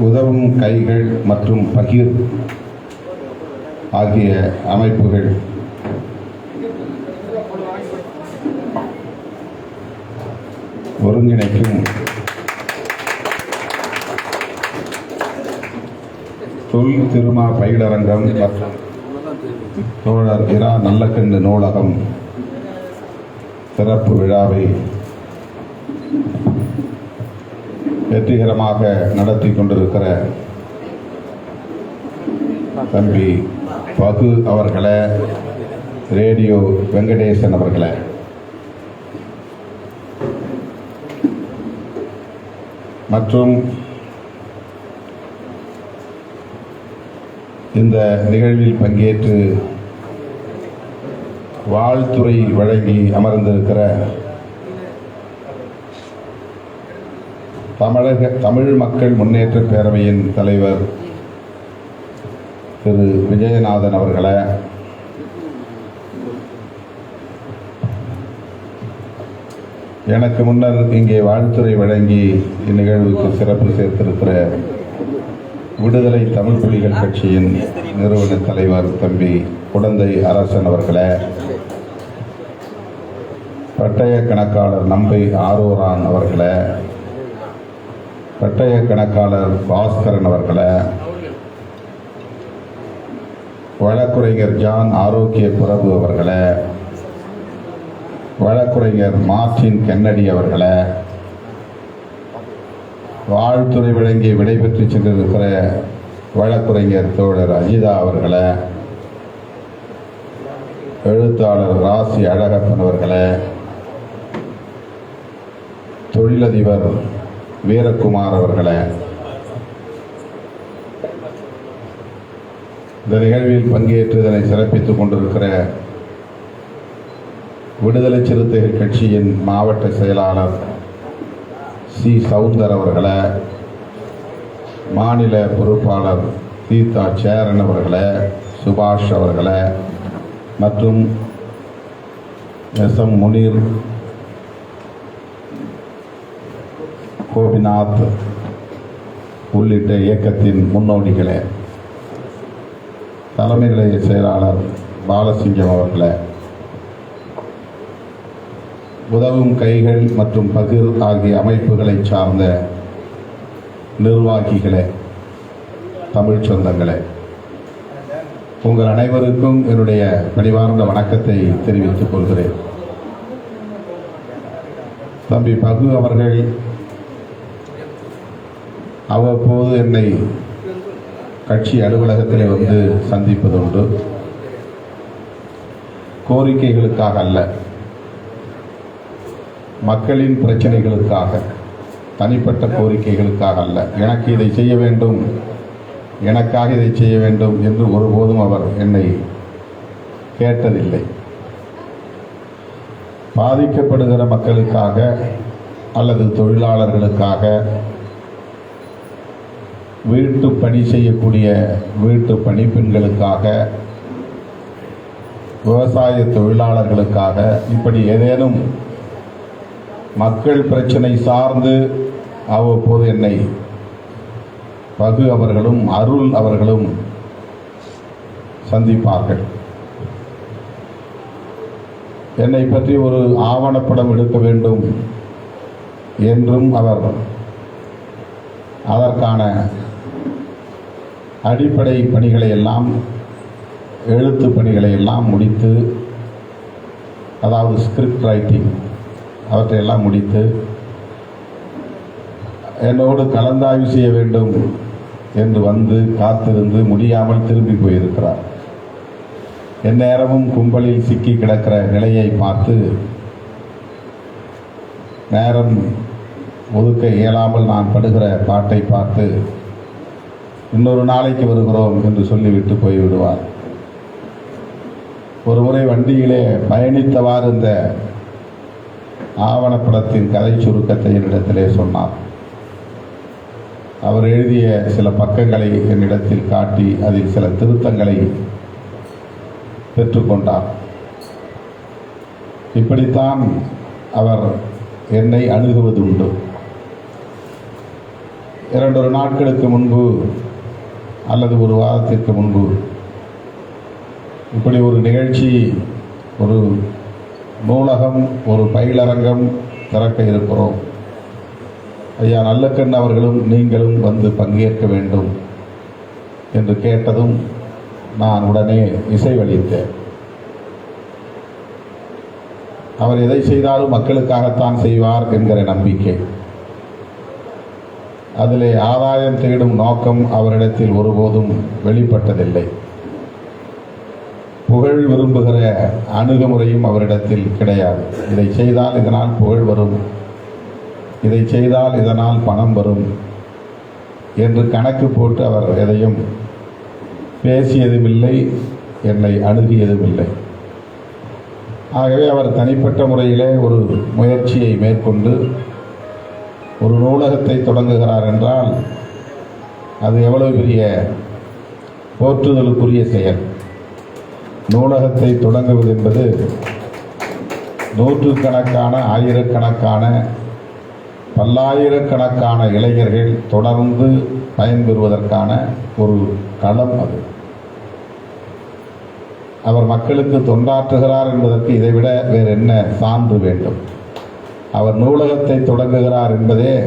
உதவும் கைகள் மற்றும் பகிர் ஆகிய அமைப்புகள். ஒருங்கிணைக்கும். தொல் திருமா பயிலரங்கம் மற்றும் தோழர் இரா நல்லக்கண்டு நூலகம். சிறப்பு விழாவை வெற்றிகரமாக நடத்தி கொண்டிருக்கிற தம்பி பகு அவர்களை ரேடியோ வெங்கடேசன் அவர்களை. மற்றும் இந்த நிகழ்வில் பங்கேற்று வாழ்த்துறை வழங்கி அமர்ந்திருக்கிற தமிழக தமிழ் மக்கள் முன்னேற்ற பேரவையின் தலைவர் திரு. விஜயநாதன் அவர்களை. எனக்கு முன்னர் இங்கே வாழ்த்துறை வழங்கி இந்நிகழ்வுக்கு சிறப்பு சேர்த்திருக்கிற விடுதலை தமிழ் புலிகள் கட்சியின் நிறுவன தலைவர் தம்பி குழந்தை அரசன் அவர்களே. பட்டய கணக்காளர் நம்பை ஆரோரான் அவர்களே. பட்டய கணக்காளர் பாஸ்கரன் அவர்களை வழக்குரைஞர் ஜான் ஆரோக்கிய பிரபு அவர்களை வழக்குரைஞர் மார்டின் கென்னடி அவர்களை வாழ்த்துறை வழங்கி விடைபெற்று சென்றிருக்கிற வழக்குரைஞர் தோழர் அஜிதா அவர்களை எழுத்தாளர் ராசி அழகப்பன் அவர்களை தொழிலதிபர் வீரகுமார் அவர்களை. இந்த நிகழ்வில் பங்கேற்று இதனை சிறப்பித்துக் கொண்டிருக்கிற விடுதலை சிறுத்தைகள் கட்சியின் மாவட்ட செயலாளர் சி. சவுந்தர் அவர்களை மாநில பொறுப்பாளர் சீதா சேரன் அவர்களை சுபாஷ் அவர்களை மற்றும் எஸ். எம். முனீர் கோபிநாத் உள்ளிட்ட இயக்கத்தின் முன்னோடிகளே தலைமை நிலைய செயலாளர் பாலசிங்கம் அவர்களே உதவும் கைகள் மற்றும் பகிர் ஆகிய அமைப்புகளை சார்ந்த நிர்வாகிகளே தமிழ் சொந்தங்களே உங்கள் அனைவருக்கும் என்னுடைய பணிவார்ந்த வணக்கத்தை தெரிவித்துக் கொள்கிறேன். தம்பி பகு அவர்கள் அவ்வப்போது என்னை கட்சி அலுவலகத்திலே வந்து சந்திப்பதுண்டு. கோரிக்கைகளுக்காக அல்ல மக்களின் பிரச்சனைகளுக்காக தனிப்பட்ட கோரிக்கைகளுக்காக அல்ல. எனக்கு இதை செய்ய வேண்டும் எனக்காக இதை செய்ய வேண்டும் என்று ஒருபோதும் அவர் என்னை கேட்டதில்லை. பாதிக்கப்படுகிற மக்களுக்காக அல்லது தொழிலாளர்களுக்காக வீட்டு பணி செய்யக்கூடிய வீட்டு பணிப்பெண்களுக்காக விவசாய தொழிலாளர்களுக்காக இப்படி ஏதேனும் மக்கள் பிரச்சனை சார்ந்து அவ்வப்போது என்னை பகு அவர்களும் அருள் அவர்களும் சந்திப்பார்கள். என்னை பற்றி ஒரு ஆவணப்படம் எடுக்க வேண்டும் என்றும் அவர் அதற்கான அடிப்படை பணிகளை எல்லாம் எழுத்து பணிகளை எல்லாம் முடித்து அதாவது ஸ்கிரிப்ட் ரைட்டிங் அவற்றையெல்லாம் முடித்து என்னோடு கலந்தாய்வு செய்ய வேண்டும் என்று வந்து காத்திருந்து முடியாமல் திரும்பி போயிருக்கிறார். எந்நேரமும் கும்பலில் சிக்கி கிடக்கிற நிலையை பார்த்து நேரம் ஒதுக்க இயலாமல் நான் படுகிற பாட்டை பார்த்து இன்னொரு நாளைக்கு வருகிறோம் என்று சொல்லிவிட்டு போய்விடுவார். ஒரு முறை வண்டியிலே பயணித்தவாறு இந்த ஆவணப்படத்தின் கதை சுருக்கத்தை என்னிடத்திலே சொன்னார். அவர் எழுதிய சில பக்கங்களை என்னிடத்தில் காட்டி அதில் சில திருத்தங்களை பெற்றுக்கொண்டார். இப்படித்தான் அவர் என்னை அணுகுவது உண்டு இரண்டொரு நாட்களுக்கு முன்பு அல்லது ஒரு வாரத்திற்கு முன்பு. இப்படி ஒரு நிகழ்ச்சி ஒரு நூலகம் ஒரு பயிலரங்கம் திறக்க இருக்கிறோம். ஐயா நல்லக்கண் அவர்களும் நீங்களும் வந்து பங்கேற்க வேண்டும் என்று கேட்டதும் நான் உடனே இசைவளித்தேன் அவர் எதை செய்தாலும் மக்களுக்காகத்தான் செய்வார் என்கிற நம்பிக்கை. அதிலே ஆதாயம் தேடும் நோக்கம் அவரிடத்தில் ஒருபோதும் வெளிப்பட்டதில்லை. புகழ் விரும்புகிற அணுகுமுறையும் அவரிடத்தில் கிடையாது. இதை செய்தால் இதனால் புகழ் வரும். இதை செய்தால் இதனால் பணம் வரும் என்று கணக்கு போட்டு அவர் எதையும் பேசியதும் இல்லை என்னை அணுகியதும் இல்லை ஆகவே அவர் தனிப்பட்ட முறையிலே ஒரு முயற்சியை மேற்கொண்டு ஒரு நூலகத்தை தொடங்குகிறார் என்றால் அது எவ்வளவு பெரிய போற்றுதலுக்குரிய செயல்? நூலகத்தை தொடங்குவது என்பது நூற்றுக்கணக்கான ஆயிரக்கணக்கான பல்லாயிரக்கணக்கான இளைஞர்கள் தொடர்ந்து பயன்பெறுவதற்கான ஒரு களம் அது. அவர் மக்களுக்கு தொண்டாற்றுகிறார் என்பதற்கு இதைவிட வேறு என்ன சான்று வேண்டும்? அவர் நூலகத்தை தொடங்குகிறார் என்பதே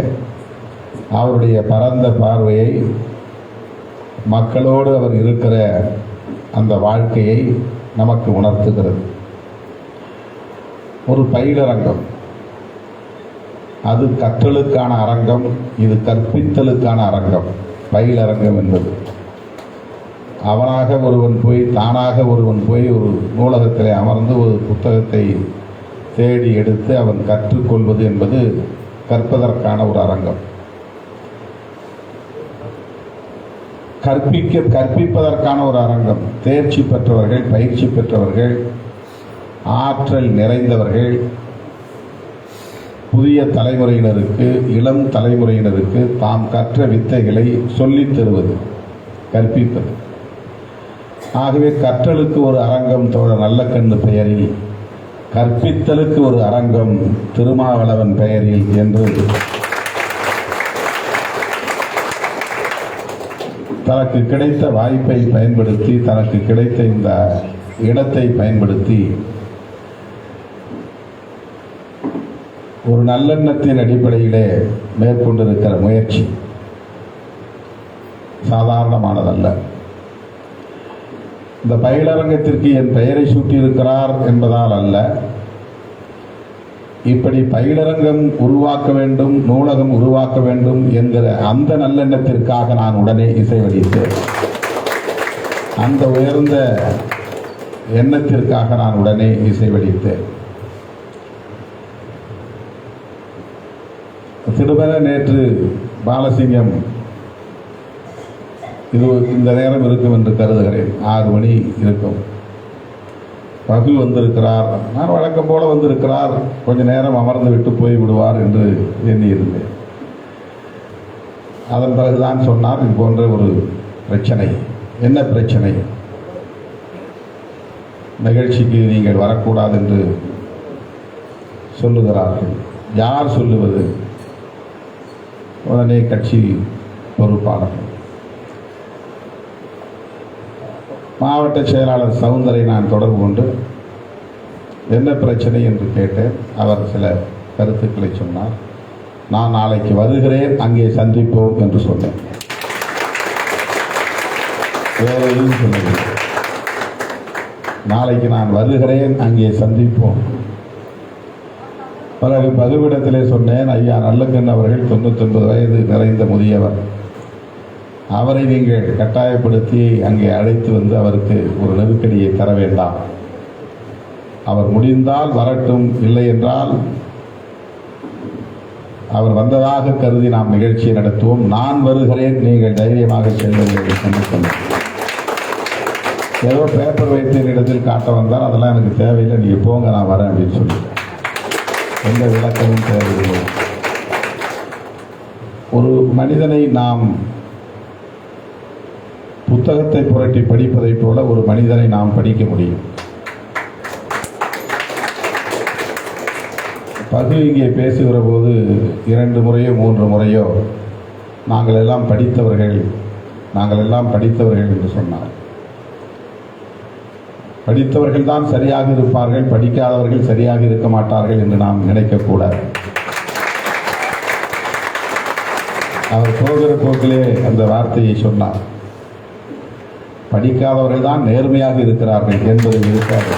அவருடைய பரந்த பார்வையை மக்களோடு அவர் இருக்கிற அந்த வாழ்க்கையை நமக்கு உணர்த்துகிறது. ஒரு பயிலரங்கம். அது கற்றலுக்கான அரங்கம் இது கற்பித்தலுக்கான அரங்கம். பயிலரங்கம் என்பது. அவனாக ஒருவன் போய் தானாக ஒருவன் போய் ஒரு நூலகத்தில் அமர்ந்து ஒரு புத்தகத்தை தேடி எடுத்து அவன் கற்றுக்கொள்வது என்பது கற்பதற்கான ஒரு அரங்கம். கற்பிக்க கற்பிப்பதற்கான ஒரு அரங்கம். தேர்ச்சி பெற்றவர்கள் பயிற்சி பெற்றவர்கள் ஆற்றல் நிறைந்தவர்கள் புதிய தலைமுறையினருக்கு இளம் தலைமுறையினருக்கு தாம் கற்ற வித்தைகளை சொல்லித் தருவது கற்பிப்பது. ஆகவே கற்றலுக்கு ஒரு அரங்கம் தொடர் நல்ல கண்ணு பெயரில் கற்பித்தலுக்கு ஒரு அரங்கம் திருமாவளவன் பெயரில் என்று தனக்கு கிடைத்த வாய்ப்பை பயன்படுத்தி தனக்கு கிடைத்த இந்த இடத்தை பயன்படுத்தி ஒரு நல்லெண்ணத்தின் அடிப்படையிலே மேற்கொண்டிருக்கிற முயற்சி. சாதாரணமானதல்ல. இந்த பயிலரங்கத்திற்கு என் பெயரை சூட்டியிருக்கிறார் என்பதால் அல்ல. இப்படி பயிலரங்கம் உருவாக்க வேண்டும் நூலகம் உருவாக்க வேண்டும் என்கிற அந்த நல்லெண்ணத்திற்காக நான் உடனே இசைவடித்தேன் அந்த உயர்ந்த எண்ணத்திற்காக நான் உடனே இசைவடித்தேன் திருமண நேற்று பாலசிங்கம் இது இந்த நேரம் இருக்கும் என்று கருதுகிறேன். ஆறு மணி இருக்கும். ரகு வந்திருக்கிறார். நான் வழக்கம் போல வந்திருக்கிறார். கொஞ்ச நேரம் அமர்ந்து விட்டு போய் விடுவார் என்று எண்ணியிருந்தேன். அதன் பிறகுதான் சொன்னார் இது போன்ற ஒரு பிரச்சனை. என்ன பிரச்சனை? நிகழ்ச்சிக்கு நீங்கள் வரக்கூடாது என்று சொல்லுகிறார்கள். யார் சொல்லுவது? உடனே கட்சி பொறுப்பாளர்கள் மாவட்ட செயலாளர் சவுந்தரை நான் தொடர்பு கொண்டு என்ன பிரச்சனை? என்று கேட்டேன். அவர் சில கருத்துக்களை சொன்னார். நான் நாளைக்கு வருகிறேன் அங்கே சந்திப்போம் என்று சொன்னேன். வேற எதுவும் சொல்லவில்லை. நாளைக்கு நான் வருகிறேன் அங்கே சந்திப்போம். பிறகு பகுவிடத்திலே சொன்னேன் ஐயா நல்லக்கண் அவர்கள் தொண்ணூத்தொன்பது வயது நிறைந்த முதியவர். அவரை நீங்கள் கட்டாயப்படுத்தி அங்கே அழைத்து வந்து அவருக்கு ஒரு நெருக்கடியை தர வேண்டாம். அவர் முடிந்தால் வரட்டும் இல்லை என்றால் அவர் வந்ததாக கருதி நாம் நிகழ்ச்சியை நடத்துவோம். நான் வருகிறேன் நீங்கள் தைரியமாக செல்லுங்கள் என்று சொன்னார் ஏதோ பேப்பர் வைத்து இடத்தில் காட்ட வந்தால் அதெல்லாம் எனக்கு தேவையில்லை நீங்கள் போங்க நான் வரேன் அப்படின்னு சொல்லிட்டேன் எந்த விளக்கமும் தேவையில்லை. ஒரு மனிதனை நாம் புத்தகத்தை புரட்டி படிப்பதைப் போல ஒரு மனிதனை நாம் படிக்க முடியும். பகு இங்கே பேசுகிற போது இரண்டு முறையோ மூன்று முறையோ நாங்கள் எல்லாம் படித்தவர்கள் நாங்கள் எல்லாம் படித்தவர்கள் என்று சொன்னார். படித்தவர்கள் தான் சரியாக இருப்பார்கள் படிக்காதவர்கள் சரியாக இருக்க மாட்டார்கள் என்று நாம் நினைக்கக்கூடாது அவர் போகிற போக்கிலே அந்த வார்த்தையை சொன்னார். படிக்காதவர்கள் தான் நேர்மையாக இருக்கிறார்கள் என்பது இருக்காது.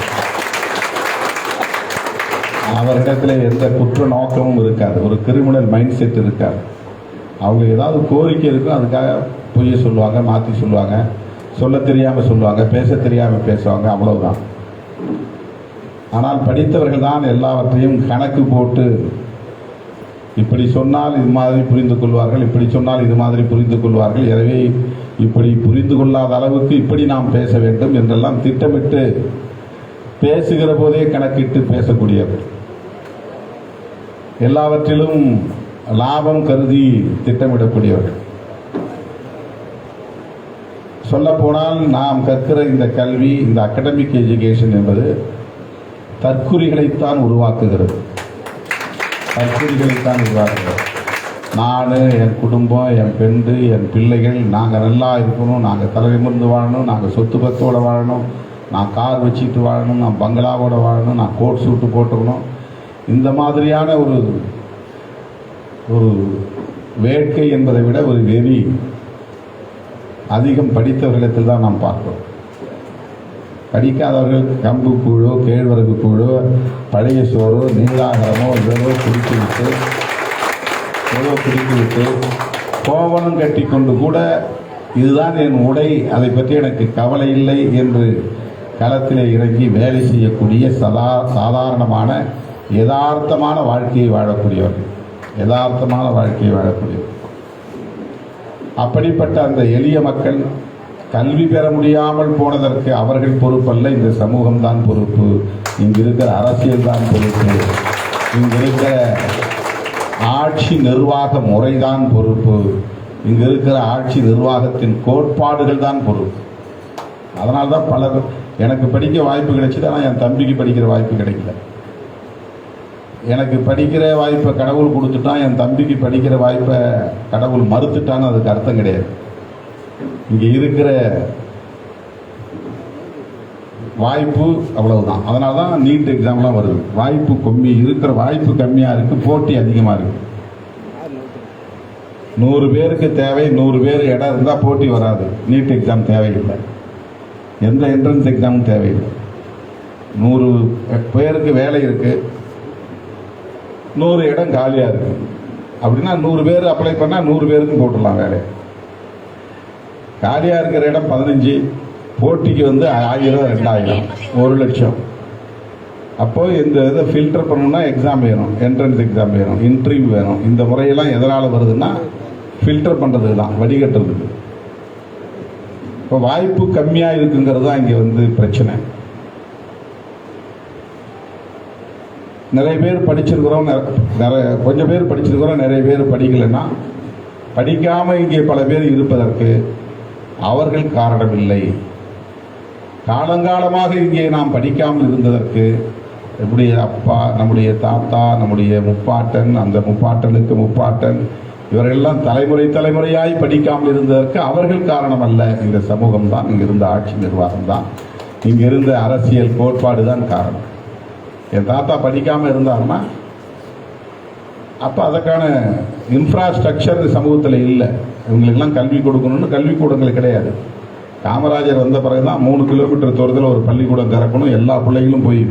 அவரிடத்தில் எந்த குற்ற நோக்கமும் இருக்காது. ஒரு கிரிமினல் மைண்ட் செட் இருக்காது. அவங்க ஏதாவது கோரிக்கை இருக்கும் அதுக்காக பொய்ய சொல்லுவாங்க மாற்றி சொல்லுவாங்க. சொல்ல தெரியாமல் சொல்லுவாங்க பேச தெரியாமல் பேசுவாங்க அவ்வளவுதான். ஆனால் படித்தவர்கள் தான் எல்லாவற்றையும் கணக்கு போட்டு இப்படி சொன்னால் இது மாதிரி புரிந்து கொள்வார்கள் இப்படி சொன்னால் இது மாதிரி புரிந்து கொள்வார்கள். எனவே இப்படி புரிந்து கொள்ளாத அளவுக்கு இப்படி நாம் பேச வேண்டும் என்றெல்லாம் திட்டமிட்டு பேசுகிற போதே கணக்கிட்டு பேசக்கூடியவர். எல்லாவற்றிலும் லாபம் கருதி திட்டமிடக்கூடியவர்கள் சொல்லப்போனால் நாம் கற்கிற இந்த கல்வி இந்த அகடமிக் எஜுகேஷன் என்பது தற்குறிகளைத்தான் உருவாக்குகிறது. தற்குறிகளைத்தான் உருவாக்குகிறது. நான் என் குடும்பம் என் பெண்டு என் பிள்ளைகள் நாங்கள் நல்லா இருக்கணும் நாங்கள் தலைநிமிர்ந்து வாழணும் நாங்கள் சொத்து பத்தோடு வாழணும் நான் கார் வச்சுட்டு வாழணும் நான் பங்களாவோடு வாழணும் நான் கோட் சூட்டு போட்டுக்கணும். இந்த மாதிரியான ஒரு ஒரு வேட்கை என்பதை விட ஒரு வெறி அதிகம் படித்தவர்களிடத்தில் தான் நாம் பார்க்கிறோம். படிக்காதவர்கள் கம்பு கூழோ கேழ்வரகு கூழோ பழைய சோறோ நீலாகரமோ ஏதோ குடித்துவிட்டு ஏதோ குடித்துவிட்டு கோவணம் கட்டி கொண்டு கூட இதுதான் என் உடை அதை பற்றி எனக்கு கவலை இல்லை என்று களத்திலே இறங்கி வேலை செய்யக்கூடிய சதா சாதாரணமான யதார்த்தமான வாழ்க்கையை வாழக்கூடியவர்கள். யதார்த்தமான வாழ்க்கையை வாழக்கூடியவர்கள். அப்படிப்பட்ட அந்த எளிய மக்கள் கல்வி பெற முடியாமல் போனதற்கு அவர்கள் பொறுப்பல்ல இந்த சமூகம்தான் பொறுப்பு. இங்கு இருக்கிற அரசியல் தான் பொறுப்பு. இங்கிருக்கிற ஆட்சி நிர்வாக முறைதான் பொறுப்பு. இங்கே இருக்கிற ஆட்சி நிர்வாகத்தின் கோட்பாடுகள் தான் பொறுப்பு. அதனால தான் பலர் எனக்கு படிக்க வாய்ப்பு கிடைச்சது ஆனால் என் தம்பிக்கு படிக்கிற வாய்ப்பு கிடைக்கல. எனக்கு படிக்கிற வாய்ப்பை கடவுள் கொடுத்துட்டான் என் தம்பிக்கு படிக்கிற வாய்ப்பை கடவுள் மறுத்துட்டான்னு அதுக்கு அர்த்தம் கிடையாது. இங்கே இருக்கிற வாய்ப்பு அவ்வளவுதான். அதனால தான் நீட் எக்ஸாம்லாம் வருது. வாய்ப்பு கம்மி இருக்கிற வாய்ப்பு கம்மியாக இருக்குது போட்டி அதிகமாக இருக்குது நூறு பேருக்கு தேவை நூறு பேர் இடம் இருந்தால் போட்டி வராது. நீட் எக்ஸாம் தேவையில்லை. எந்த என்ட்ரன்ஸ் எக்ஸாமும் தேவையில்லை. நூறு பேருக்கு வேலை இருக்குது நூறு இடம் காலியாக இருக்கு. அப்படின்னா நூறு பேர் அப்ளை பண்ணால் நூறு பேருக்கும் போட்டுடலாம் வேலை காலியாக இருக்கிற இடம் பதினஞ்சு போட்டிக்கு வந்து ஆயிரம் ரெண்டாயிரம் ஒரு லட்சம். அப்போ இந்த இதை ஃபில்டர் பண்ணணும்னா எக்ஸாம் வேணும் என்ட்ரன்ஸ் எக்ஸாம் வேணும் இன்டர்வியூ வேணும். இந்த முறையெல்லாம் எதனால் வருதுன்னா ஃபில்டர் பண்ணுறதுக்கு தான் வடிகட்டுறதுக்கு. இப்போ வாய்ப்பு கம்மியாக இருக்குங்கிறது தான் இங்கே வந்து பிரச்சனை. நிறைய பேர் படிச்சிருக்கிறோம் நிற- நிறைய கொஞ்சம் பேர் படிச்சிருக்கிறோம் நிறைய பேர் படிக்கலைன்னா படிக்காமல் இங்கே பல பேர் இருப்பதற்கு அவர்கள் காரணமில்லை. காலங்காலமாக இங்கே நாம் படிக்காமல் இருந்ததற்கு நம்முடைய அப்பா நம்முடைய தாத்தா நம்முடைய முப்பாட்டன் அந்த முப்பாட்டனுக்கு முப்பாட்டன் இவரெல்லாம் தலைமுறை தலைமுறையாய் படிக்காமல் இருந்ததற்கு அவர்கள் காரணம் அல்ல இந்த சமூகம் தான் இங்கே இருந்த ஆட்சி நிர்வாகம் தான் இங்கே இருந்த அரசியல் கோட்பாடு தான் காரணம். என் தாத்தா படிக்காமல் இருந்தாருன்னா அப்போ அதற்கான இன்ஃப்ராஸ்ட்ரக்சர் சமூகத்தில் இல்லை. இவங்களுக்கெல்லாம் கல்வி கொடுக்கணும்னு கல்விக்கூடங்கள் கிடையாது. காமராஜர் வந்த பிறகு தான் மூணு கிலோமீட்டர் தூரத்தில் ஒரு பள்ளிக்கூடம் திறக்கணும். எல்லா பிள்ளைகளும் போய்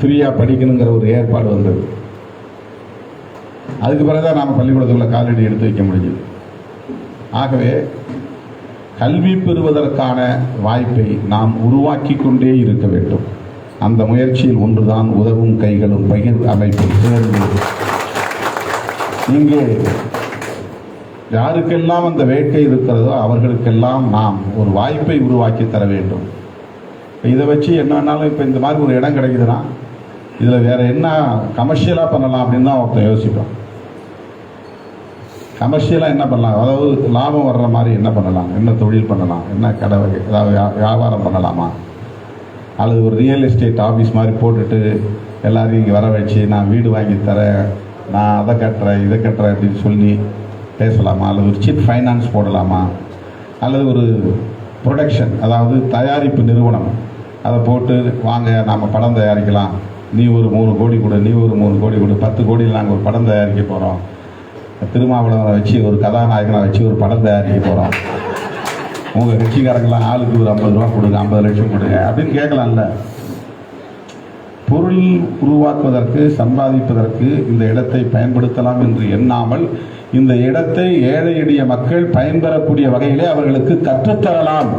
ஃப்ரீயாக படிக்கணுங்கிற ஒரு ஏற்பாடு வந்தது. அதுக்கு பிறகு தான் நாம் பள்ளிக்கூடத்துக்குள்ள காலடி எடுத்து வைக்க முடிஞ்சது. ஆகவே கல்வி பெறுவதற்கான வாய்ப்பை நாம் உருவாக்கி கொண்டே இருக்க வேண்டும். அந்த முயற்சியில் ஒன்றுதான் உதவும் கைகளும் பகிர் அமைப்பு இங்கே யாருக்கெல்லாம் அந்த வேட்கை இருக்கிறதோ அவர்களுக்கெல்லாம் நாம் ஒரு வாய்ப்பை உருவாக்கி தர வேண்டும். இதை வச்சு என்ன வேணாலும் இப்போ இந்த மாதிரி ஒரு இடம் கிடைக்குதுன்னா இதில் வேறு என்ன கமர்ஷியலாக பண்ணலாம் அப்படின்னு தான் ஒருத்தன் யோசிப்பான். கமர்ஷியலாக என்ன பண்ணலாம்? அதாவது லாபம் வர்ற மாதிரி என்ன பண்ணலாம்? என்ன தொழில் பண்ணலாம்? என்ன கடை வகை ஏதாவது வியாபாரம் பண்ணலாமா? அல்லது ஒரு ரியல் எஸ்டேட் ஆஃபீஸ் மாதிரி போட்டுட்டு எல்லாரையும் இங்கே வர வச்சு நான் வீடு வாங்கி தரேன் நான் அதை கட்டுறேன் இதை கட்டுறேன் அப்படின்னு சொல்லி பேசலாமா? அல்லது ஒரு சிட் ஃபைனான்ஸ் போடலாமா? அல்லது ஒரு ப்ரொடக்ஷன் அதாவது தயாரிப்பு நிறுவனம் அதை போட்டு வாங்க நாம் படம் தயாரிக்கலாம். நீ ஒரு மூணு கோடி கொடு நீ ஒரு மூணு கோடி கொடு பத்து கோடியில் நாங்கள் ஒரு படம் தயாரிக்க போகிறோம் திருமாவளவனை வச்சு ஒரு கதாநாயகனை வச்சு ஒரு படம் தயாரிக்க போகிறோம் உங்கள் கட்சிக்காரங்களாம் ஆளுக்கு ஒரு ஐம்பது ரூபா கொடுங்க ஐம்பது லட்சம் கொடுங்க அப்படின்னு கேட்கலாம்ல. பொருள் உருவாக்குவதற்கு சம்பாதிப்பதற்கு இந்த இடத்தை பயன்படுத்தலாம் என்று எண்ணாமல் இந்த இடத்தை ஏழை எளிய மக்கள் பயன்பெறக்கூடிய வகையிலே அவர்களுக்கு கற்றுத்தரலாம்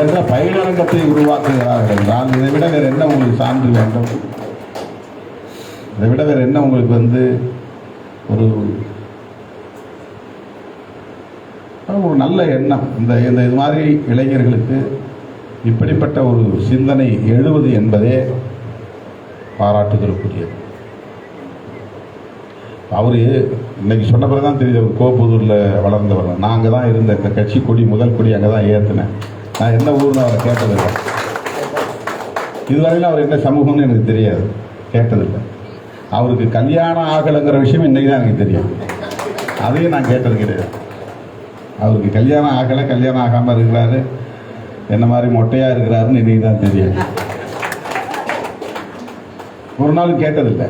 என்ற பயிலரங்கத்தை உருவாக்குகிறார்கள். என்றால் இதை விட வேறு என்ன உங்களுக்கு சான்று வேண்டும்? இதை விட வேறு என்ன உங்களுக்கு வந்து ஒரு ஒரு நல்ல எண்ணம்? இந்த இந்த இது மாதிரி இளைஞர்களுக்கு இப்படிப்பட்ட ஒரு சிந்தனை எழுவது என்பதே பாராட்டுதலுக்குரியது. அவர் இன்னைக்கு சொன்ன பிறகு தான் தெரியுது அவர் கோபுதூரில் வளர்ந்தவர். நான் அங்கே தான் இருந்தேன். இந்த கட்சி கொடி முதல் கொடி அங்கே தான் ஏற்றினேன் நான் என்ன ஊர்னு அவரை கேட்டதில்லை. இதுவரையிலும் அவர் என்ன சமூகம்னு எனக்கு தெரியாது. கேட்டதில்லை. அவருக்கு கல்யாணம் ஆகலைங்கிற விஷயம் இன்றைக்கி தான் எனக்கு தெரியும். அதையும் நான் கேட்டது கிடையாது. அவருக்கு கல்யாணம் ஆகலை கல்யாணம் ஆகாமல் இருக்கிறாரு. என்ன மாதிரி மொட்டையாக இருக்கிறாருன்னு இன்றைக்கி தான் தெரியும் ஒரு நாள் கேட்டதில்லை.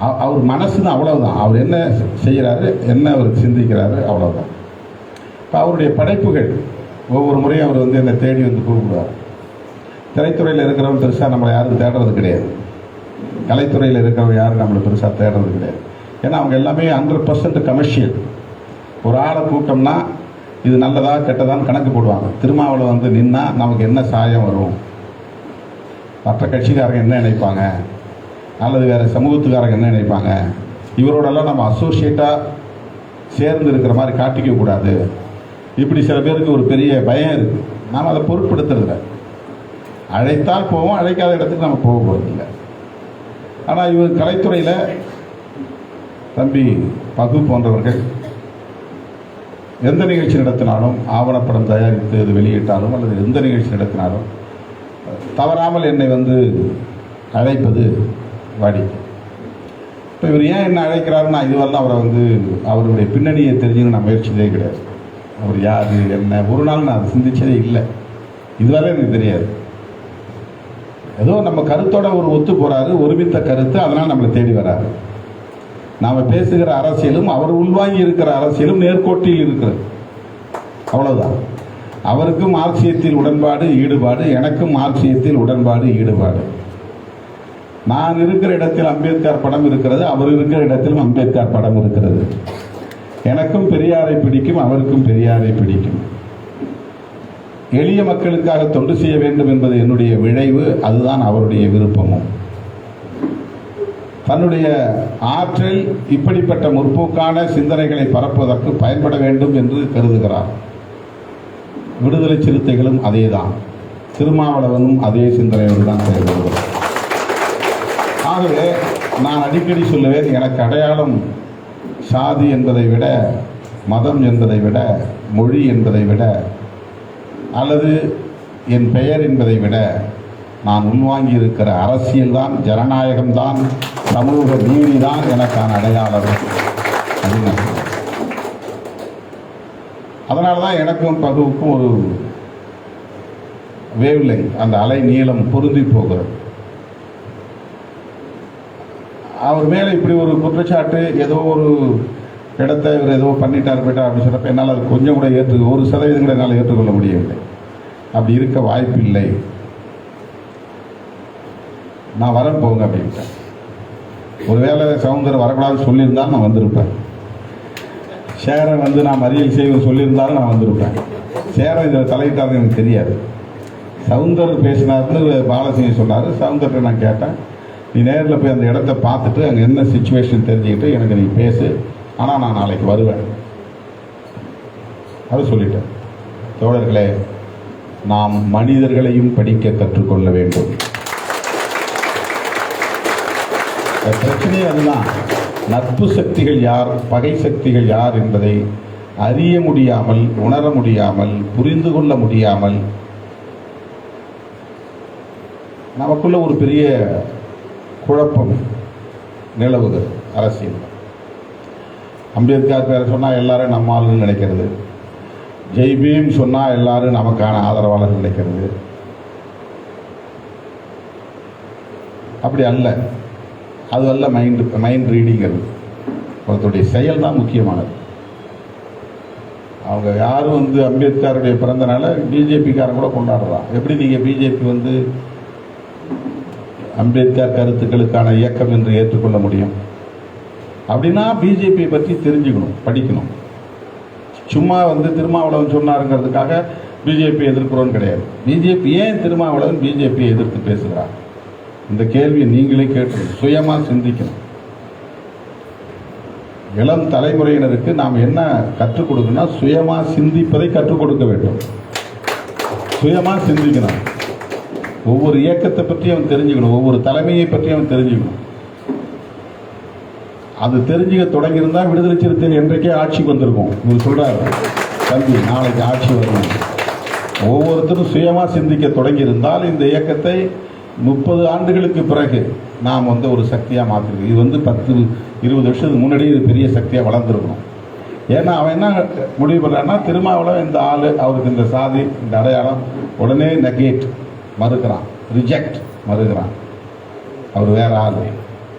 அவர் மனசுன்னு தான் அவர் என்ன செய்கிறாரு என்ன அவர் சிந்திக்கிறாரு அவ்வளோதான் இப்போ அவருடைய படைப்புகள் ஒவ்வொரு முறையும் அவர் வந்து என்னை தேடி வந்து கூப்பிடுவார். திரைத்துறையில் இருக்கிறவங்க பெருசாக நம்மளை யாரும் தேடுறது கிடையாது. கலைத்துறையில் இருக்கிறவங்க யாரும் நம்மளை பெருசாக தேடுறது கிடையாது. ஏன்னா அவங்க எல்லாமே ஹண்ட்ரட் பர்சன்ட் கமர்ஷியல் ஒரு ஆளை கூட்டம்னா இது நல்லதா கெட்டதான்னு கணக்கு போடுவாங்க. திருமாவளவன் வந்து நின்னா நமக்கு என்ன சாயம் வரும்? மற்ற கட்சிக்காரங்க என்ன நினைப்பாங்க? அல்லது வேறு சமூகத்துக்காரங்க என்ன நினைப்பாங்க? இவரோடெல்லாம் நம்ம அசோசியேட்டாக சேர்ந்து இருக்கிற மாதிரி காட்டிக்கக்கூடாது இப்படி சில பேருக்கு ஒரு பெரிய பயம் இருக்குது நாம் அதை பொருட்படுத்துறதில்ல. அழைத்தால் போவோம் அழைக்காத இடத்துக்கு நம்ம போக போகிறதில்ல ஆனால் இவர் கலைத்துறையில் தம்பி பகு போன்றவர்கள் எந்த நிகழ்ச்சி நடத்தினாலும் ஆவணப்படம் தயாரித்து அது வெளியிட்டாலும் அல்லது எந்த நிகழ்ச்சி நடத்தினாலும் தவறாமல் என்னை வந்து அழைப்பது வாடிக்கை இப்போ இவர் ஏன் என்ன அழைக்கிறாருன்னா இதுவரைலாம் அவரை வந்து அவருடைய பின்னணியை தெரிஞ்சுன்னு நான் முயற்சிதே கிடையாது. அவர் யார் என்ன? ஒரு நாள் நான் அதை சிந்திச்சதே இல்லை. இதுவரை எனக்கு தெரியாது. ஏதோ நம்ம கருத்தோட ஒரு ஒத்து போகிறாரு ஒருமித்த கருத்து அதனால் நம்மளை தேடி வராரு. நாம் பேசுகிற அரசியலும் அவர் உள்வாங்கி இருக்கிற அரசியலும் நேர்கோட்டில் இருக்கிறது. அவ்வளோதான் அவருக்கும் மார்க்சியத்தில் உடன்பாடு ஈடுபாடு எனக்கும் மார்க்சியத்தில் உடன்பாடு ஈடுபாடு. நான் இருக்கிற இடத்தில் அம்பேத்கர் படம் இருக்கிறது அவர் இருக்கிற இடத்திலும் அம்பேத்கர் படம் இருக்கிறது. எனக்கும் பெரியாரை பிடிக்கும் அவருக்கும் பெரியாரை பிடிக்கும். எளிய மக்களுக்காக தொண்டு செய்ய வேண்டும் என்பது என்னுடைய விளைவு அதுதான் அவருடைய விருப்பமும். தன்னுடைய ஆற்றல் இப்படிப்பட்ட முற்போக்கான சிந்தனைகளை பரப்புவதற்கு பயன்பட வேண்டும் என்று கருதுகிறார். விடுதலை சிறுத்தைகளும் அதேதான். திருமாவளவனும் அதே சிந்தனையோடு தான் செயல்படுகிறார். ஆகவே நான் அடிக்கடி சொல்லுவேன் எனக்கு அடையாளம் சாதி என்பதை விட மதம் என்பதை விட மொழி என்பதை விட அல்லது என் பெயர் என்பதை விட நான் உள்வாங்கி இருக்கிற அரசியல்தான் ஜனநாயகம்தான் சமூக நீதி தான் எனக்கான அடையாளம். அப்படின்னு அதனால தான் எனக்கும் பகுவுக்கும் ஒரு வேவ்லை அந்த அலை நீளம் பொருந்தி போகிறது. அவர் மேலே இப்படி ஒரு குற்றச்சாட்டு ஏதோ ஒரு இடத்த இவர் ஏதோ பண்ணிட்டார் போயிட்டார் அப்படின்னு சொன்னப்ப என்னால் அது கொஞ்சம் கூட ஏற்று ஒரு சதவீதம் கூட என்னால் ஏற்றுக்கொள்ள முடியவில்லை. அப்படி இருக்க வாய்ப்பு இல்லை நான் வரேன் போங்க அப்படின்ட்டேன். ஒருவேளை சவுந்தர் வரக்கூடாதுன்னு சொல்லியிருந்தாலும் நான் வந்திருப்பேன். சேரன் வந்து நான் மறியல் செய்வது சொல்லியிருந்தாலும் நான் வந்திருப்பேன். சேரன் இதில் தலையிட்டாருன்னு எனக்கு தெரியாது. சவுந்தர் பேசினார்னு பாலசிங்கம் சொன்னார். சவுந்தர்கிட்ட நான் கேட்டேன். நீ நேரில் போய் அந்த இடத்த பார்த்துட்டு அங்கே என்ன சுச்சுவேஷன் தெரிஞ்சுக்கிட்டு எனக்கு நீ பேசு. ஆனால் நான் நாளைக்கு வருவேன். அது சொல்லிட்டேன் தோழர்களே நாம் மனிதர்களையும் படிக்க கற்றுக்கொள்ள வேண்டும். பிரச்சனையே அதுதான். நட்பு சக்திகள் யார் பகை சக்திகள் யார் என்பதை அறிய முடியாமல் உணர முடியாமல் புரிந்து கொள்ள முடியாமல் நமக்குள்ள ஒரு பெரிய குழப்பம் நிலவுது அரசியல். அம்பேத்கர் பேரை சொன்னால் எல்லாரும் நம்ம ஆளுன்னு நினைக்கிறது. ஜெய்பீம் சொன்னால் எல்லாரும் நமக்கான ஆதரவாளர் நினைக்கிறது. அப்படி அல்ல. அது அல்ல மைண்ட் மைண்ட் ரீடிங்கிறது ஒருத்தருடைய செயல் தான் முக்கியமானது. அவங்க யாரும் வந்து அம்பேத்கருடைய பிறந்தனால பிஜேபிக்காரன் கூட கொண்டாடுறான். எப்படி நீங்கள் பிஜேபி வந்து அம்பேத்கர் கருத்துக்களுக்கான இயக்கம் என்று ஏற்றுக்கொள்ள முடியும். அப்படின்னா பிஜேபி பற்றி தெரிஞ்சுக்கணும் படிக்கணும். சும்மா வந்து திருமாவளவன் சொன்னாருங்கிறதுக்காக பிஜேபி எதிர்க்கிறோன்னு கிடையாது. பிஜேபி ஏன் திருமாவளவன் பிஜேபியை எதிர்த்து பேசுகிறார்? இந்த கேள்வியை நீங்களே கேட்டு சுயமாக சிந்திக்கணும். இளம் தலைமுறையினருக்கு நாம் என்ன கற்றுக் கொடுக்கணும்னா சுயமாக சிந்திப்பதை கற்றுக் கொடுக்க வேண்டும். சுயமாக சிந்திக்கணும். ஒவ்வொரு இயக்கத்தை பற்றி அவன் தெரிஞ்சுக்கணும் ஒவ்வொரு தலைமையை பற்றி அவன் தெரிஞ்சுக்கணும். அது தெரிஞ்சுக்க தொடங்கியிருந்தால் விடுதலை சிறுத்தைகள் என்றைக்கே ஆட்சிக்கு வந்திருக்கும். இவர் சொல்கிறார் தம்பி நாளைக்கு ஆட்சி வரணும் ஒவ்வொருத்தரும் சுயமாக சிந்திக்க தொடங்கியிருந்தால் இந்த இயக்கத்தை முப்பது ஆண்டுகளுக்கு பிறகு நாம் வந்து ஒரு சக்தியாக மாற்றிருக்கோம் இது வந்து பத்து இருபது வருஷத்துக்கு முன்னாடி இது பெரிய சக்தியாக வளர்ந்துருக்கணும். ஏன்னா அவன் என்ன முடிவு பண்ணுறான்னா திருமாவளவன் இந்த ஆள் அவருக்கு இந்த சாதி இந்த அடையாளம் உடனே நெகேட் மறுக்கிறான். ரிஜெக்ட் மறுக்கிறான். அவர் வேற ஆள்.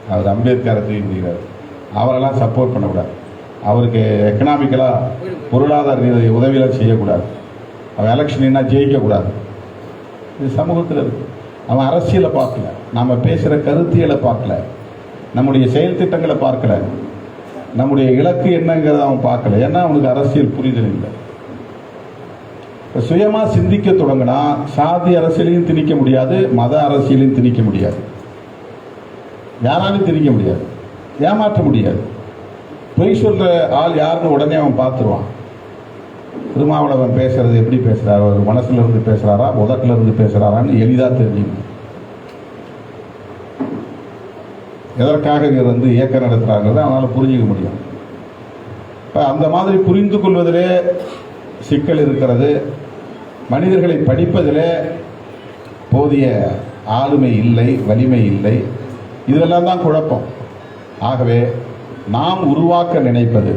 அவர் அம்பேத்கரை தூக்கி முடிகிறார் அவரெல்லாம் சப்போர்ட் பண்ணக்கூடாது. அவருக்கு எக்கனாமிக்கலாக பொருளாதார ரீதி உதவியெல்லாம் செய்யக்கூடாது. அவன் எலெக்ஷன்னா ஜெயிக்கக்கூடாது. இது சமூகத்தில் அவன் அரசியலை பார்க்கல. நாம் பேசுகிற கருத்தியலை பார்க்கல. நம்முடைய செயல் திட்டங்களை பார்க்கல. நம்முடைய இலக்கு என்னங்கிறத அவன் பார்க்கல. ஏன்னா அவனுக்கு அரசியல் புரிதல் இல்லை. சுயமாக சுயமா சிந்திக்க தொடங்கினா சாதி அரசியலையும் திணிக்க முடியாது மத அரசியலையும் திணிக்க முடியாது. யாராலையும் திணிக்க முடியாது. ஏமாற்ற முடியாது. பொய் சொல்ற ஆள் யாருன்னு உடனே அவன் பார்த்துருவான். திருமாவளவன் பேசுறது எப்படி பேசுறாரு? அவர் மனசுல இருந்து பேசுறாரா? உதட்டுல இருந்து பேசுறாரான்னு எளிதா தெரிஞ்சுக்கணும். எதற்காக இவர் வந்து இயக்கம் நடத்துறாங்கிறத அவனால புரிஞ்சுக்க முடியும். இப்போ அந்த மாதிரி புரிந்து கொள்வதிலே சிக்கல் இருக்கிறது. மனிதர்களை படிப்பதில் போதிய ஆளுமை இல்லை வலிமை இல்லை. இதெல்லாம் தான் குழப்பம். ஆகவே நாம் உருவாக்க நினைப்பது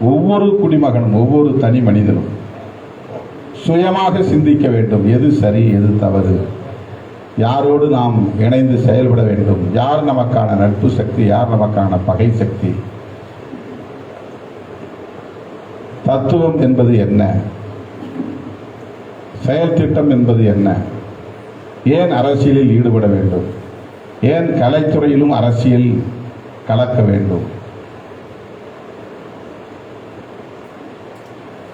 ஒவ்வொரு குடிமகனும் ஒவ்வொரு தனி மனிதனும் சுயமாக சிந்திக்க வேண்டும். எது சரி எது தவறு? யாரோடு நாம் இணைந்து செயல்பட வேண்டும்? யார் நமக்கான நட்பு சக்தி? யார் நமக்கான பகை சக்தி? தத்துவம் என்பது என்ன? செயல் திட்டம் என்பது என்ன? ஏன் அரசியலில் ஈடுபட வேண்டும்? ஏன் கலைத்துறையிலும் அரசியல் கலக்க வேண்டும்?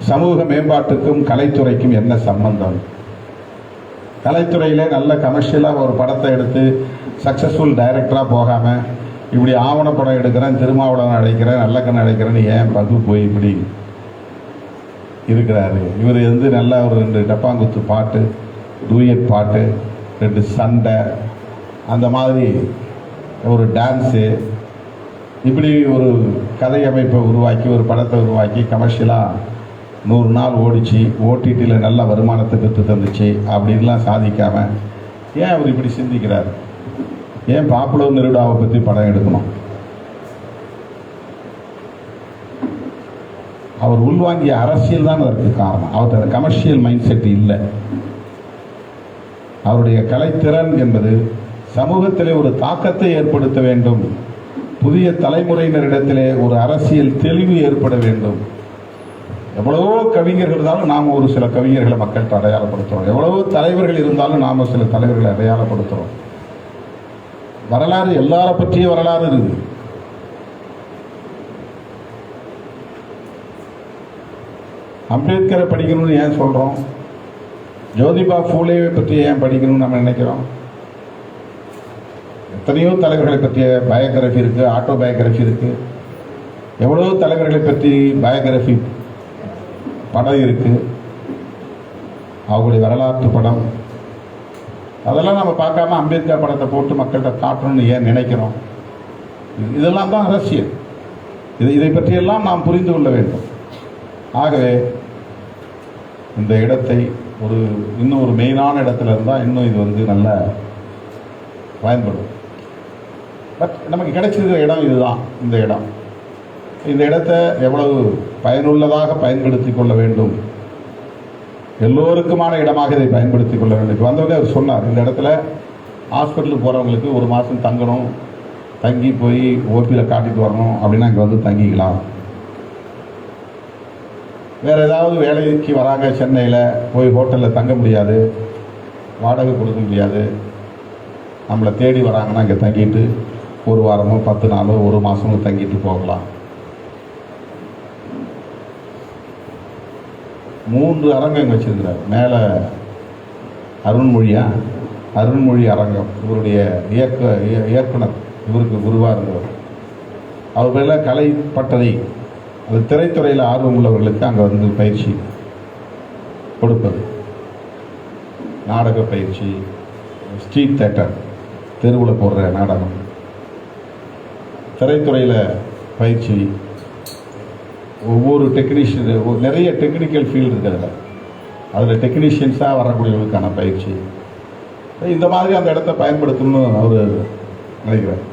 சமூக மேம்பாட்டுக்கும் கலைத்துறைக்கும் என்ன சம்பந்தம்? கலைத்துறையிலே நல்ல கமர்ஷியலாக ஒரு படத்தை எடுத்து சக்ஸஸ்ஃபுல் டைரக்டராக போகாமல் இப்படி ஆவணப்படம் எடுக்கிறேன் திருமாவளவன் அழைக்கிறேன் நல்லக்கண்ணன் அழைக்கிறேன்னு ஏன் பகு போய் இப்படி இருக்கிறாரு. இவர் வந்து நல்லா ஒரு ரெண்டு டப்பாங்குத்து பாட்டு டூயட் பாட்டு ரெண்டு சண்டை அந்த மாதிரி ஒரு டான்ஸு இப்படி ஒரு கதை அமைப்பை உருவாக்கி ஒரு படத்தை உருவாக்கி கமர்ஷியலாக நூறு நாள் ஓடிச்சு ஓடிடியில் நல்ல வருமானத்தை பெற்று தந்துச்சு அப்படின்லாம் சாதிக்காமல் ஏன் அவர் இப்படி சிந்திக்கிறார்? ஏன் பாப்புலர் நெருடாவை பற்றி படம் எடுக்கணும்? அவர் உள்வாங்கிய அரசியல் தான் அதற்கு காரணம். அவர்கிட்ட கமர்ஷியல் மைண்ட் செட் இல்லை. அவருடைய கலைத்திறன் என்பது சமூகத்திலே ஒரு தாக்கத்தை ஏற்படுத்த வேண்டும். புதிய தலைமுறையினரிடத்திலே ஒரு அரசியல் தெளிவு ஏற்பட வேண்டும். எவ்வளவோ கவிஞர்கள் இருந்தாலும் நாம் ஒரு சில கவிஞர்களை மக்கள்கிட்ட அடையாளப்படுத்துகிறோம் எவ்வளவோ தலைவர்கள் இருந்தாலும் நாம் சில தலைவர்களை அடையாளப்படுத்துகிறோம் வரலாறு எல்லாரை பற்றிய வரலாறு இருக்குது. அம்பேத்கரை படிக்கணும்னு ஏன் சொல்கிறோம் ஜோதிபா ஃபூலேவை பற்றி ஏன் படிக்கணும்னு நம்ம நினைக்கிறோம்? எத்தனையோ தலைவர்களை பற்றிய பயோகிராஃபி இருக்குது ஆட்டோ பயோகிராஃபி இருக்குது எவ்வளோ தலைவர்களை பற்றி பயோகிராஃபி படம் இருக்குது அவங்களுடைய வரலாற்று படம். அதெல்லாம் நம்ம பார்க்காம அம்பேத்கர் படத்தை போட்டு மக்கள்கிட்ட காட்டணும்னு ஏன் நினைக்கிறோம்? இதெல்லாம் தான் அரசியல். இது இதை பற்றியெல்லாம் நாம் புரிந்து கொள்ள வேண்டும். ஆகவே இந்த இடத்தை ஒரு இன்னும் ஒரு மெயினான இடத்துல இருந்தால் இன்னும் இது வந்து நல்ல பயன்படும். பட் நமக்கு கிடைச்சிருக்கிற இடம் இதுதான் இந்த இடம். இந்த இடத்தை எவ்வளவு பயனுள்ளதாக பயன்படுத்தி கொள்ள வேண்டும்? எல்லோருக்குமான இடமாக இதை பயன்படுத்திக் கொள்ள வேண்டும். இப்போ வந்தவொடனே அவர் சொன்னார் இந்த இடத்துல ஹாஸ்பிட்டலுக்கு போகிறவங்களுக்கு ஒரு மாதம் தங்கணும் தங்கி போய் ஓபியில் காட்டிட்டு வரணும் அப்படின்னா இங்கே வந்து தங்கிக்கலாம். வேற ஏதாவது வேலைக்கு வராங்க சென்னையில் போய் ஹோட்டலில் தங்க முடியாது வாடகை கொடுக்க முடியாது. நம்மளை தேடி வராங்கன்னா இங்கே தங்கிட்டு ஒரு வாரமோ பத்து நாளோ ஒரு மாதமோ தங்கிட்டு போகலாம். மூன்று அரங்கம் வச்சுருக்கிறார். மேலே அருண்மொழியா அருண்மொழி அரங்கம். இவருடைய இயக்க இய- இயக்குனர் இவருக்கு குருவாக இருந்தவர். அவர் மேல கலை பட்டறை அது திரைத்துறையில் ஆர்வம் உள்ளவர்களுக்கு அங்கே வந்து பயிற்சி கொடுப்பது. நாடக பயிற்சி ஸ்ட்ரீட் தேட்டர் தெருவில் போடுற நாடகம் திரைத்துறையில் பயிற்சி ஒவ்வொரு டெக்னீஷியன் நிறைய டெக்னிக்கல் ஃபீல்டு இருக்குது அதில். அதில் டெக்னீஷியன்ஸாக வரக்கூடியவங்களுக்கான பயிற்சி. இந்த மாதிரி அந்த இடத்த பயன்படுத்தணும்னு அவர் நினைக்கிறார்.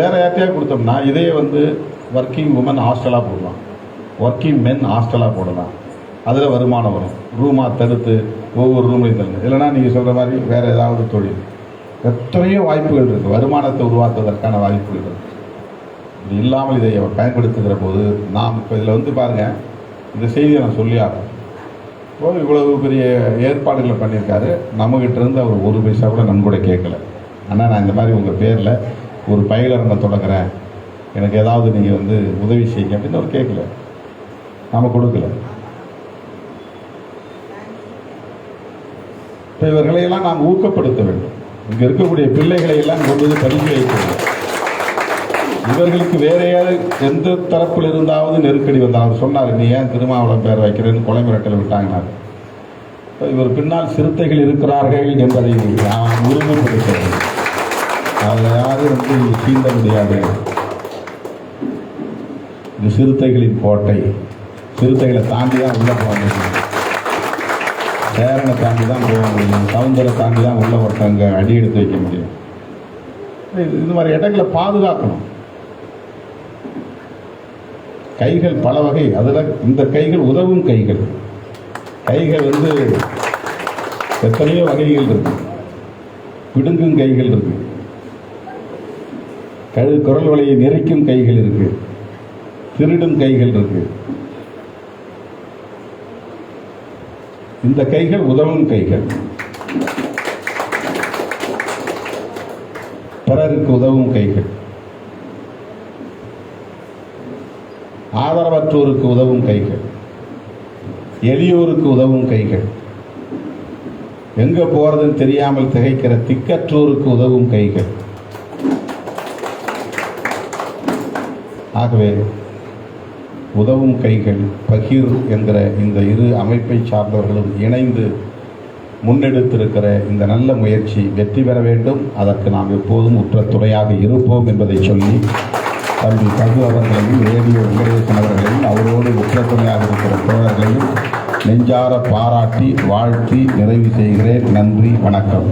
வேறு யார்ட்டையாக கொடுத்தோம்னா இதையே வந்து ஒர்க்கிங் உமன் ஹாஸ்டலாக போடலாம். ஒர்க்கிங் மென் ஹாஸ்டலாக போடலாம். அதில் வருமானம் வரும். ரூமாக தடுத்து ஒவ்வொரு ரூம்லையும் தருங்க இல்லைன்னா நீங்கள் சொல்கிற மாதிரி வேறு ஏதாவது தொழில். எத்தனையோ வாய்ப்புகள் இருக்குது வருமானத்தை உருவாக்குவதற்கான வாய்ப்புகள் இருக்குது இது இல்லாமல் இதை அவர் பயன்படுத்துகிற போது நாம் இப்போ இதில் வந்து பாருங்கள் இந்த செய்தியை நான் சொல்லி ஆகிறேன் இப்போ இவ்வளவு பெரிய ஏற்பாடுகளை பண்ணியிருக்காரு. நம்மகிட்ட இருந்து அவர் ஒரு பைசா கூட நன்கொடை கேட்கல. ஆனால் நான் இந்த மாதிரி உங்கள் பேரில் ஒரு பயிலரங்க தொடங்குறேன். எனக்கு ஏதாவது நீங்கள் வந்து உதவி செய்யுங்க அப்படின்னு அவர் கேட்கல. நாம் கொடுக்கல. இப்போ இவர்களையெல்லாம் நாம் ஊக்கப்படுத்த வேண்டும். இங்கே இருக்கக்கூடிய பிள்ளைகளை எல்லாம் கொண்டு வந்து படிக்க வைக்க வேண்டும். இவர்களுக்கு வேற யாரு எந்த தரப்பில் இருந்தாவது நெருக்கடி வந்தால் அவர் சொன்னார் நீ ஏன் திருமாவளம் பேர் வைக்கிறேன்னு கொலை மிரட்டல் விட்டாங்கனார் இவர் பின்னால் சிறுத்தைகள் இருக்கிறார்கள் என்பதை நான் உறுதிப்படுத்த அதில் யாரும் வந்து தீண்ட முடியாது. இது சிறுத்தைகளின் கோட்டை சிறுத்தைகளை தாண்டி தான் உள்ள போக முடியும். சேரனை தாண்டி தான் போக முடியும். சவுந்தரை தாண்டி தான் உள்ள ஒருத்தவங்க அடி எடுத்து வைக்க முடியும். இது- இது மாதிரி இடங்களை பாதுகாக்கணும். கைகள் பல வகை. அதில் இந்த கைகள் உதவும் கைகள். கைகள் வந்து எத்தனையோ வகைகள் இருக்கு. பிடுங்கும் கைகள் இருக்கு. கழு குரல் வலையை நெரிக்கும் கைகள் இருக்குது திருடும் கைகள் இருக்கு. இந்த கைகள் உதவும் கைகள். பிறருக்கு உதவும் கைகள். ஆதரவற்றோருக்கு உதவும் கைகள். எளியோருக்கு உதவும் கைகள். எங்க போறதுன்னு தெரியாமல் திகைக்கிற திக்கற்றோருக்கு உதவும் கைகள். ஆகவே உதவும் கைகள் பகீர் என்கிற இந்த இரு அமைப்பை சார்ந்தவர்களும் இணைந்து முன்னெடுத்திருக்கிற இந்த நல்ல முயற்சி வெற்றி பெற வேண்டும். அதற்கு நாம் எப்போதும் உற்ற துணையாக இருப்போம் என்பதை சொல்லி தம்பி ககு அவர்களையும் ரேடியோ வெங்கடேசன் அவர்களையும் அவரோடு உற்ற துணையாக இருக்கிற தோழர்களையும் நெஞ்சார பாராட்டி வாழ்த்தி நிறைவு செய்கிறேன். நன்றி வணக்கம்.